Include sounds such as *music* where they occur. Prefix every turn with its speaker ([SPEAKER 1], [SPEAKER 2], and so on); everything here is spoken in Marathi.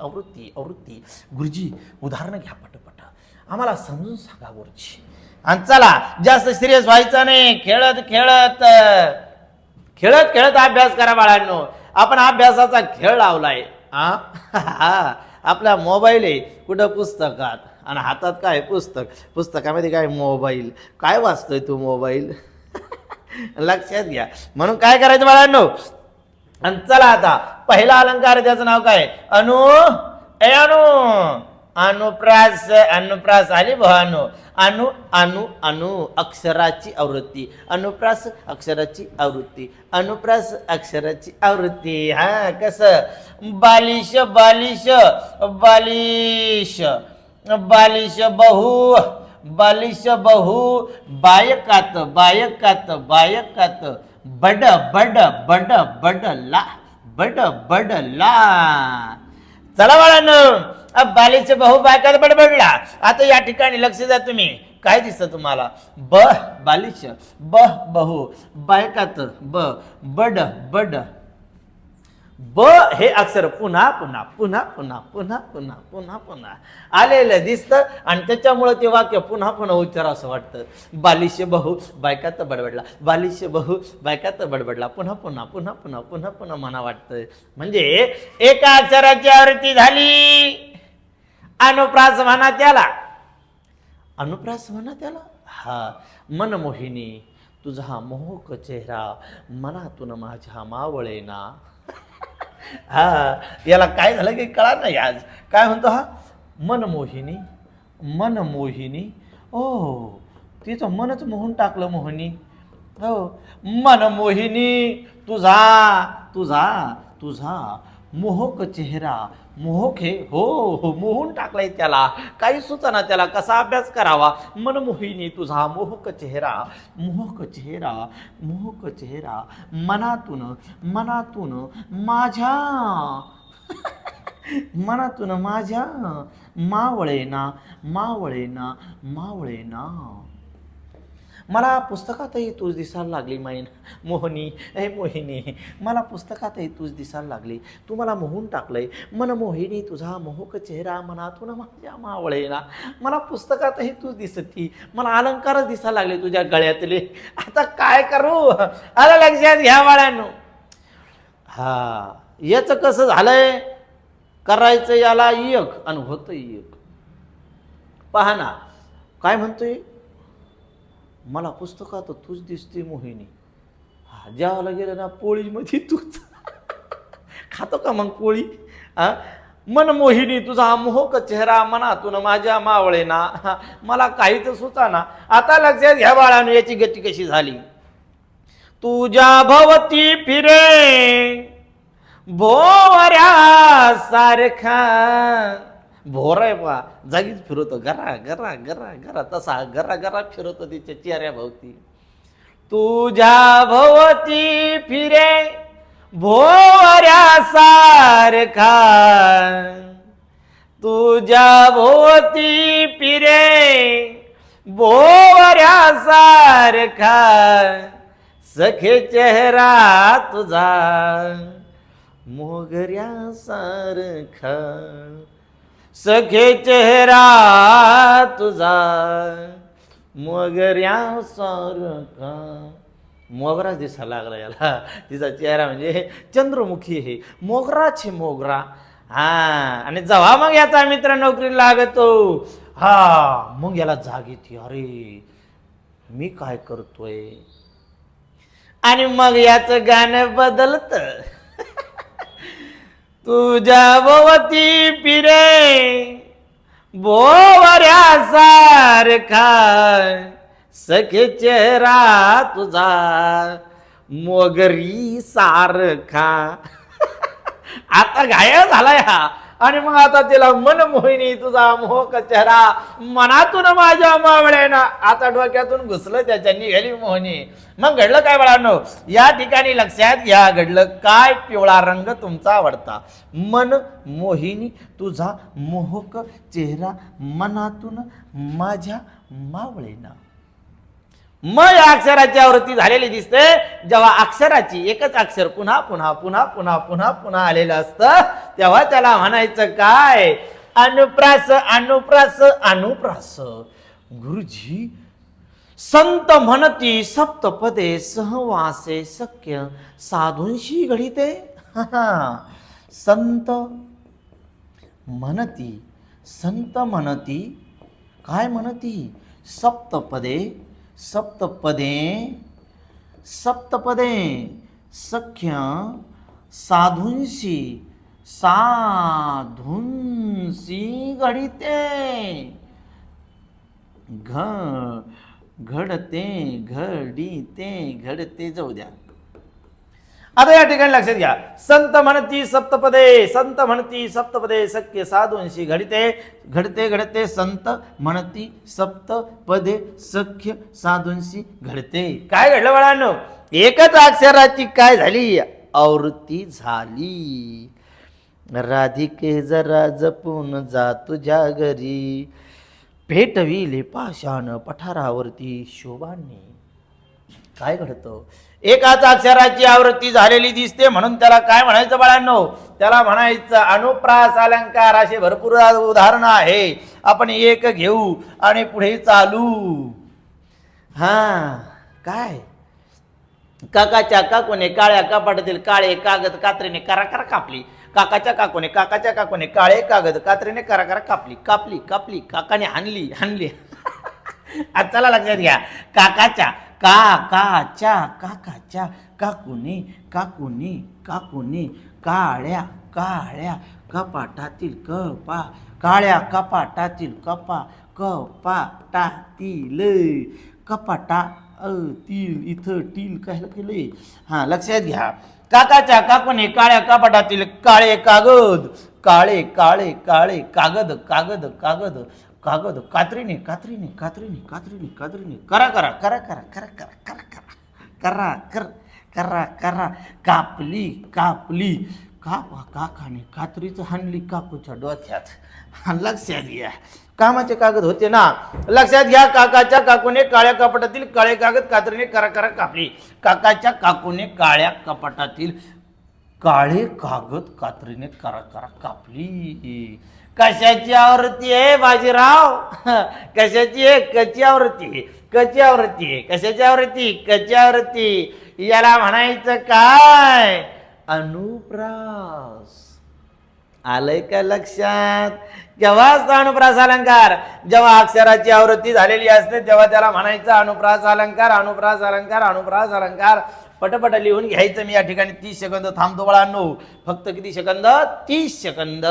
[SPEAKER 1] आवृत्ती आवृत्ती गुरुजी उदाहरणं घ्या पटपट. आम्हाला समजून सांगा गुरुजी. आणि चला जास्त सिरियस व्हायचं नाही. खेळत खेळत खेळत खेळत अभ्यास करा बाळांनो. आपण अभ्यासाचा खेळ लावलाय. आ? *laughs* हा. आपला मोबाईल आहे. कुठं पुस्तकात? आणि हातात काय पुस्तक. पुस्तकामध्ये काय मोबाईल काय वाचतोय तू मोबाईल *laughs* लक्षात घ्या. म्हणून काय करायचं बाळांनो? आणि चला आता पहिला अलंकार त्याचं नाव काय? अनु ए अनु अनुप्रास अनुप्रास आली भ अनु. अनु अनु अनु अक्षराची आवृत्ती. अनुप्रास अक्षराची आवृत्ती. अनुप्रास अक्षराची आवृत्ती. हा कस? बालिश बालिश बालिश. बालिश बहु बालिश बहु बायकात बायकात बायकात. बड बड बड बड ला बड बड ला. चला बाळांनो बालीचे बहु बायकात बडबडला. आता या ठिकाणी लक्ष द्या तुम्ही. काय दिसतं तुम्हाला? ब बालिश ब बहु. बायकात ब बड बड ब हे अक्षर पुन्हा पुन्हा पुन्हा पुन्हा पुन्हा पुन्हा पुन्हा पुन्हा आलेलं दिसतं आणि त्याच्यामुळं ते वाक्य पुन्हा पुन्हा उच्चार असं वाटतं बालिश बहु बायकात बडबडला बालिश बहू बायकात बडबडला पुन्हा पुन्हा पुन्हा पुन्हा पुन्हा पुन्हा म्हणा वाटतं म्हणजे एका अक्षराची आवृत्ती झाली अनुप्रास म्हणा त्याला अनुप्रास म्हणा त्याला हा मनमोहिनी तुझा हा मोहक चेहरा मनातून माझ्या मावळेना हा याला काय झालं की कळा नाही आज? काय म्हणतो हा? मनमोहिनी मनमोहिनी ओ तिचं मनच मोहून टाकलं मोहिनी. हो मनमोहिनी तुझा तुझा तुझा मोहक चेहरा मोहक हे हो हो मोहून टाकलाय त्याला. काही सुचना त्याला कसा अभ्यास करावा? मनमोहिनी तुझा मोहक चेहरा मोहक चेहरा मोहक चेहरा मनातून मनातून माझ्या. *laughs* मनातून माझ्या. मावळेना मावळेना मावळेना. मला पुस्तकातही तूच दिसायला लागली माईन. मोहनी हे मोहिनी मला पुस्तकातही तूच दिसायला लागली. तू मला मोहून टाकलंय. मन मोहिनी तुझा मोहक चेहरा मनातून माझ्या मावळेना. मला पुस्तकातही तूच दिसती. मला अलंकारच दिसायला लागले तुझ्या गळ्यातले. आता काय करू? आलं लक्षात घ्या बाळ्यांनो हा याचं कसं झालंय? करायचं याला एक आणि होतं एक. पहा ना काय म्हणतोय? मला पुस्तकात तूच दिसते मोहिनी. हा जेवायला गेलं ना पोळीमध्ये तूच. खातो का मग पोळी? हा? मन मोहिनी तुझा हा मोहक चेहरा मनातून माझ्या मावळे ना मला काहीच सुचा ना आता लक्षात घ्या बाळानं याची गती कशी झाली? तुझ्या भवती फिरे भोवऱ्या सारखा भोर आहे पा जागीच फिरवतो. गरा गरा गरा गरा तसा गरा गरा फिरवतो तिच्या चेहऱ्याभोवती तुझ्या भोवती फिरे भोवऱ्या सारखा. तुझ्या भोवती फिरे भोवऱ्या सारखा. सखे चेहरा तुझा मोगऱ्या सारखा. सखे चेहरा तुझा. मोगऱ्या सारखा मोगरा दिसायला लागला याला. तिचा चेहरा म्हणजे चंद्रमुखी हे मोगराचे मोगरा. हा आणि जेव्हा मग याचा मित्र नोकरी लागतो. हा मग याला जाग येते अरे मी काय करतोय? आणि मग याचं गाणं बदलत. *laughs* तुझ्या भोवती फिरे भोवऱ्या सारखा सखे चेहरा तुझा मोगरी सारखा. *laughs* आता घाया झालाय हा. आणि मग आता तिला मन मोहिनी तुझा मोहक चेहरा मनातून माझ्या मावळ्यानं आता डोक्यातून घुसलं त्याच्या निघाली मोहिनी. मग घडलं काय बाळांनो? या ठिकाणी लक्षात घ्या घडलं काय? पिवळा रंग तुमचा आवडता. मन मोहिनी तुझा मोहक चेहरा मनातून माझ्या मावळेना. म या अक्षराची आवृत्ती झालेली दिसते. जेव्हा अक्षराची एकच अक्षर पुन्हा पुन्हा पुन्हा पुन्हा पुन्हा पुन्हा आलेलं असतं तेव्हा त्याला म्हणायचं काय? अनुप्रास अनुप्रास अनुप्रास. गुरुजी संत म्हणती सप्तपदे सहवासे शक्य साधूंशी घडिते. संत म्हणती संत म्हणती काय म्हणती? सप्तपदे सप्तपदे सप्तपदे सख्य साधूंशी साधूंशी घडिते। घ घडते घडीते घडते जाऊ द्या. आता या ठिकाणी लक्षात घ्या. संत म्हणती सप्तपदे संत म्हणती सप्तपदे सख्य साधूंशी घडते. घडते घडते संत म्हणती सप्तपदे सख्य साधूंशी घडते. काय घडलं बाळांनो? एकच अक्षराची काय झाली? आवृत्ती झाली. राधिके जरा जपून जा तुझ्या घरी. पेटविले पाषाण पठारावरती शोभांनी. काय घडतं एकाच अक्षराची आवृत्ती झालेली दिसते म्हणून त्याला काय म्हणायचं बाळांनो? त्याला म्हणायचं अनुप्रास अलंकार असे भरपूर उदाहरणं आहे. आपण एक घेऊ आणि पुढे चालू. हा काय? काकाच्या काकूने काळ्या कपाटातील काळे कागद कात्रीने कराकार कापली. काकाच्या काकूने काकाच्या काकूने काळे कागद कात्रीने कराकार कापली. कापली कापली काकाने हानली हानली आता चला लक्षात घ्या. काकाच्या काकाच्या काकाच्या काकुनी काकुनी काकुनी काळ्या काळ्या कपाटातील कपा काळ्या कपाटातील कपा कपाटातील कपाटा अ तील इथं टील काय केलंय? हा लक्षात घ्या. काकाच्या काकूने काळ्या कपाटातील काळे कागद काळे काळे काळे कागद कागद कागद कागद कात्रीने कात्रीने कात्रीने कात्रीने कात्रीने करा करा करा करा करा करा करा करा करा कर करा करा कापली कापली कापा काकाने कात्रीचं हाणली काकूच्या डोक्यात लक्षात घ्या कामाचे कागद होते ना लक्षात घ्या काकाच्या काकूने काळ्या कपाटातील काळे कागद कात्रीने करा करा कापली काकाच्या काकूने काळ्या कपाटातील काळे कागद कात्रीने करा करा कापली कशाची आवृत्ती आहे बाजीराव? *laughs* कशाची आहे? कची आवृत्ती? कची आवृत्ती? आहे कशाची आवृत्ती? कची आवृत्ती? याला म्हणायचं काय? अनुप्रास. आलंय का लक्षात? केव्हाच अनुप्रास अलंकार जेव्हा अक्षराची आवृत्ती झालेली असते तेव्हा त्याला म्हणायचं अनुप्रास अलंकार अनुप्रास अलंकार अनुप्रास अलंकार. पटपट लिहून घ्यायचं मी या ठिकाणी तीस सेकंद. थांबतो बाळांनो. फक्त किती सेकंद? तीस सेकंद.